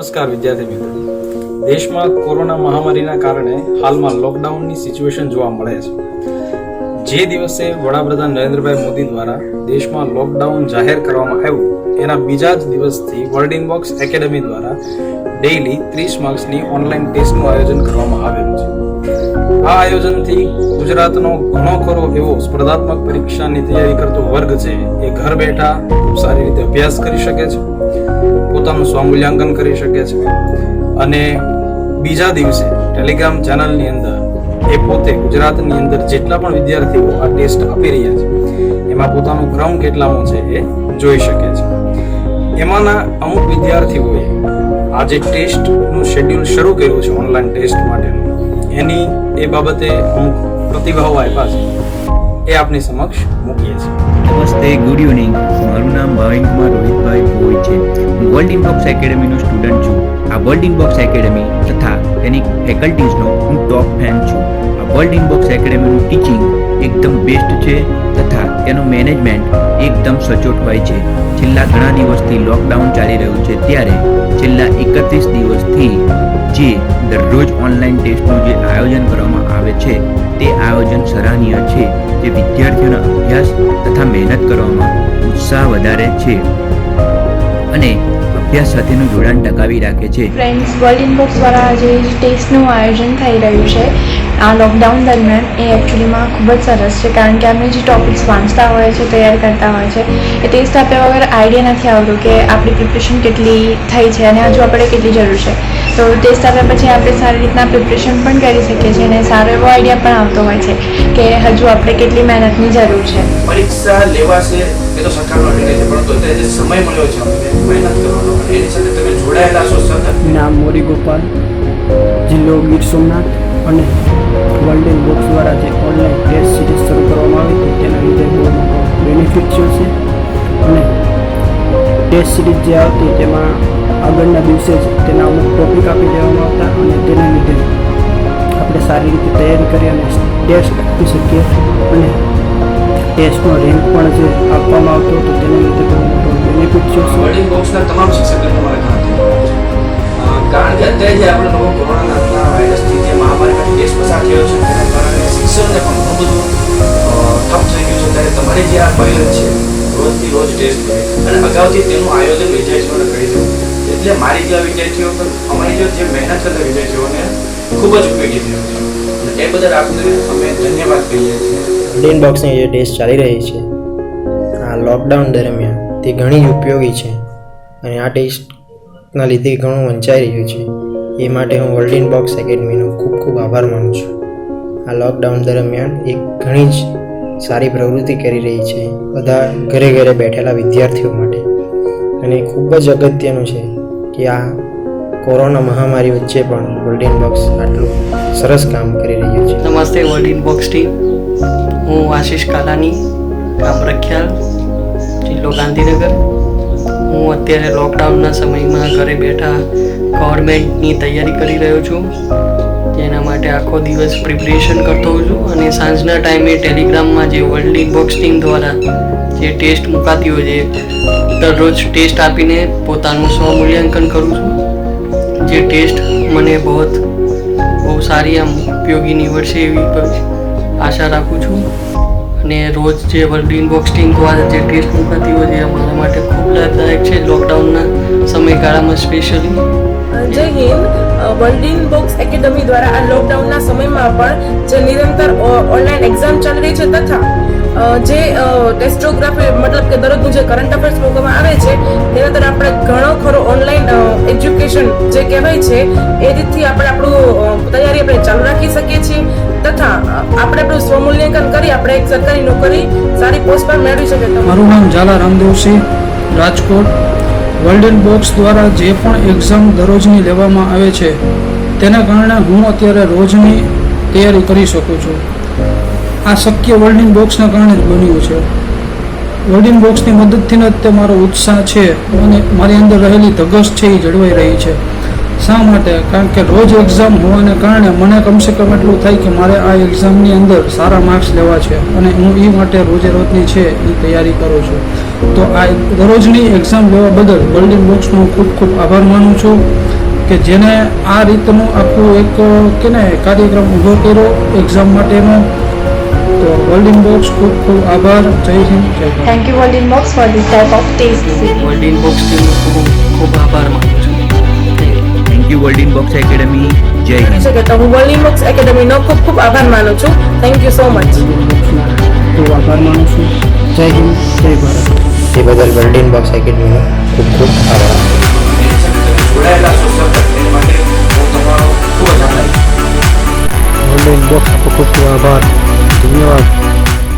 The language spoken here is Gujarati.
નમસ્કાર વિદ્યાર્થી મિત્રો. દેશમાં કોરોના મહામારીના કારણે હાલમાં લોકડાઉનની સિચ્યુએશન જોવા મળે છે. જે દિવસે વડાપ્રધાન નરેન્દ્રભાઈ મોદી દ્વારા દેશમાં લોકડાઉન જાહેર કરવામાં આવ્યું, એના બીજા જ દિવસથી વર્લ્ડ ઇનબોક્સ એકેડમી દ્વારા ડેઇલી ત્રીસ માર્ક્સની ઓનલાઈન ટેસ્ટનું આયોજન કરવામાં આવેલું છે. આ આયોજનથી ગુજરાતનો ઘણો ખરો એવો સ્પર્ધાત્મક પરીક્ષાની તૈયારી કરતો વર્ગ છે, એ ઘર બેઠા ખૂબ સારી રીતે અભ્યાસ કરી શકે છે, પોતાનું સ્વમૂલ્યાંકન કરી શકે છે અને બીજા દિવસે ટેલિગ્રામ ચેનલની અંદર એ પોતે ગુજરાતની અંદર જેટલા પણ વિદ્યાર્થીઓ આ ટેસ્ટ આપી રહ્યા છે, એમાં પોતાનો ક્રમ કેટલામો છે એ જોઈ શકે છે. એમાંના અમુક વિદ્યાર્થીઓએ આ જે ટેસ્ટનું શેડ્યુલ શરૂ કર્યું છે, ઓનલાઈન ટેસ્ટ માટેનું. એની એ બાબતે અમુક પ્રતિભાવો આપ્યા છે. એ આપની સમક્ષ મૂકીએ છીએ. નમસ્તે ગુડ ઇવનિંગ મારું નામ ભાવિન કુમાર રોહિતભાઈ ભોઈ છે. હું વર્લ્ડ ઇનબોક્સ એકેડમીનો સ્ટુડન્ટ છું. આ વર્લ્ડ ઇનબોક્સ એકેડમી તથા તેની ફેકલ્ટીઝનો હું ટોપ ફેન છું. આ વર્લ્ડ ઇનબોક્સ એકેડેમીનું ટીચિંગ એકદમ બેસ્ટ છે તથા તેનું મેનેજમેન્ટ એકદમ સચોટ હોય છે. છેલ્લા ઘણા દિવસથી લોકડાઉન ચાલી રહ્યું છે ત્યારે છેલ્લા એકત્રીસ દિવસથી જે દરરોજ ઓનલાઈન ટેસ્ટનું જે આયોજન કરવામાં આવે છે, તે આયોજન સરાહનીય છે જે વિદ્યાર્થીઓના અભ્યાસ તથા મહેનત કરવામાં ઉત્સાહ વધારે છે. અને અભ્યાસ સાથેનું જોડાણ ટકાવી રાખે છે. ફ્રેન્ડ્સ વર્લ્ડ ઇનબોક્સ દ્વારા જે ટેસ્ટનું આયોજન થઈ રહ્યું છે. આ લોકડાઉન દરમિયાન એ એકચ્યુઅલીમાં ખૂબ જ સરસ છે કારણ કે આપણે જે ટોપિક્સ વાંચતા હોય છે તૈયાર કરતા હોય છે એ ટેસ્ટ આપ્યા વગર આઈડિયા નથી આવતો કે આપણી પ્રિપરેશન કેટલી થઈ છે અને હજુ આપણે કેટલી જરૂર છે. તો ટેસ્ટ આપ્યા પછી આપણે સારી રીતના પ્રિપરેશન પણ કરી શકીએ છીએ અને સારો એવો આઈડિયા પણ આવતો હોય છે કે હજુ આપણે કેટલી મહેનતની જરૂર છે. પરીક્ષા લેવાશે એ તો સરકારનો છે. અત્યારે સમય મળ્યો છે. મહેનત કરવાનો અને એની સાથે તમે જોડાયેલા છો સતત નામ મોરી ગોપાલ. જિલ્લો ગીર સોમનાથ અને વર્લ્ડ ઇન બોક્સ દ્વારા જે ઓનલાઈન ટેસ્ટ સિરીઝ શરૂ કરવામાં આવી હતી, તેના લીધે બહુ મોટો બેનિફિટ છે. અને ટેસ્ટ સિરીઝ જે આવતી, તેમાં આગળના દિવસે જ તેના અમુક ટોપિક આપી દેવામાં આવતા અને તેના લીધે આપણે સારી રીતે તૈયારી કરી અને ટેસ્ટ આપી શકીએ. અને ટેસ્ટનો રેન્ક પણ જે આપવામાં આવતો હતો તેના લીધે બહુ મોટો બેનિફિટ છે. વર્લ્ડિંગ બોક્સના તમામ શિક્ષકોને તમારે કારણ કે અત્યારે જે આપણે નવો કોરોના વાયરસથી જે મહામારીનો દેશ પસાર થયો છે, તેના કારણે શિક્ષણને પણ ઘણું બધું ઠપ થઈ ગયું છે. ત્યારે તમારે જે આ પહેલ છે, રોજથી રોજ ટેસ્ટ અને અગાઉથી તેનું આયોજન વિદ્યાર્થીઓને કરી દઉં એટલે મારી જેવા વિદ્યાર્થીઓ પર, અમારી જેવા જે મહેનત કરતા વિદ્યાર્થીઓને ખૂબ જ ઉપયોગી થયો છે. એ બદલ આપને અમે ધન્યવાદ કહીએ છીએ. ગ્રીન બોક્સની જે ટેસ્ટ ચાલી રહી છે, આ લોકડાઉન દરમિયાન તે ઘણી ઉપયોગી છે અને આ ટેસ્ટના લીધે ઘણું વંચાઈ રહ્યું છે. એ માટે હું વર્લ્ડ ઇન બોક્સ એકેડમીનો ખૂબ ખૂબ આભાર માનું છું. આ લોકડાઉન દરમિયાન એક ઘણી જ સારી પ્રવૃત્તિ કરી રહી છે બધા ઘરે ઘરે બેઠેલા વિદ્યાર્થીઓ માટે. અને ખૂબ જ અગત્યનું છે કે આ કોરોના મહામારી વચ્ચે પણ વર્લ્ડ ઇન બોક્સ આટલું સરસ કામ કરી રહ્યું છે. નમસ્તે વર્લ્ડ ઇનબોક્સ ટીમ. હું આશીષ કાલાની ગામ રખિયાલ, જિલ્લો ગાંધીનગર. હું અત્યારે લોકડાઉનના સમયમાં ઘરે બેઠા ગવર્મેન્ટની તૈયારી કરી રહ્યો છું. જેના માટે આખો દિવસ પ્રિપરેશન કરતો હોઉં છું અને સાંજના ટાઈમે ટેલિગ્રામમાં જે વર્લ્ડ ઇનબોક્સ ટીમ દ્વારા જે ટેસ્ટ મુકાતી હોય છે, દરરોજ ટેસ્ટ આપીને પોતાનું સ્વમૂલ્યાંકન કરું છું. જે ટેસ્ટ મને બહુ બહુ સારી આમ ઉપયોગી નીવડશે એવી આશા રાખું છું. અને રોજ જે વર્લ્ડ ઇનબોક્સ ટીમ દ્વારા જે ટેસ્ટ મુકાતી હોય છે અમારા માટે ખૂબ લાભદાયક છે લોકડાઉનના સમયગાળામાં specially Jai Hind. World inbox academy દ્વારા આ લોકડાઉનના સમયમાં પણ જે નિરંતર ઓનલાઈન એક્ઝામ ચાલી રહી છે તથા જે ટેસ્ટોગ્રાફી મતલબ કે દરરોજનું જે કરંટ અફેર્સ મૂકવામાં આવે છે, તેના અંદર આપણે ઘણો ખરો ઓનલાઈન એજ્યુકેશન જે કહેવાય છે, એ રીતથી આપણે આપણું તૈયારી આપણે ચાલુ રાખી શકીએ છીએ. તથા, આપણે આપણું સ્વમૂલ્યાંકન કરી, આપણે એક સરકારી નોકરી, સારી પોસ્ટ પર મેળવી શકીએ. મારું નામ ઝાલા રામદેવસિંહ, રાજકોટ. વર્લ્ડ બોક્સ દ્વારા જે પણ એક્ઝામ દરરોજની લેવામાં આવે છે, તેના કારણે હું અત્યારે રોજની તૈયારી કરી શકું છું. આ શક્ય વર્લ્ડિંગ બોક્સના કારણે જ બન્યું છે. વર્લ્ડ બોક્સની મદદથી જ તે મારો ઉત્સાહ છે અને મારી અંદર રહેલી ધગસ છે એ જળવાઈ રહી છે. શા માટે? કારણ કે રોજ એક્ઝામ હોવાને કારણે મને કમસે કમ એટલું થાય કે મારે આ એક્ઝામની અંદર સારા માર્ક્સ લેવા છે અને હું એ માટે રોજે રોજની છે એ તૈયારી કરું છું. તો આ દરરોજની એક્ઝામ લેવા બદલ વર્લ્ડ ઇન બોક્સનો ખૂબ ખૂબ આભાર માનું છું કે જેને આ રીતનું આખું એક, કે ને કાર્યક્રમ ઊભો કર્યો એક્ઝામ માટેનો. તો વર્લ્ડિંગ બોક્સ ખૂબ ખૂબ આભાર Jai Hind Jai Bharat thank you world inbox for this type of test world inbox ટીમનો ખૂબ ખૂબ આભાર માનું છું thank you world inbox academy Jai Hind કરી શકે તો હું વર્લ્ડ બોક્સ એકેડમીનો ખૂબ ખૂબ આભાર માનું છું થેન્ક યુ સો મચ બોક્સના ખૂબ આભાર માનું છું જય હિન્દ જય ભારત તે બદલ વર્લ્ડ બોક્સ એકેડમીનો ખૂબ ખૂબ આભાર એની સાથે તમે જોડાયેલા છો સતત એની માટે હું તમારો ખૂબ જ આભારી છું વર્લ્ડ બોક્સ આપકો ખૂબ ખૂબ આભાર ધન્યવાદ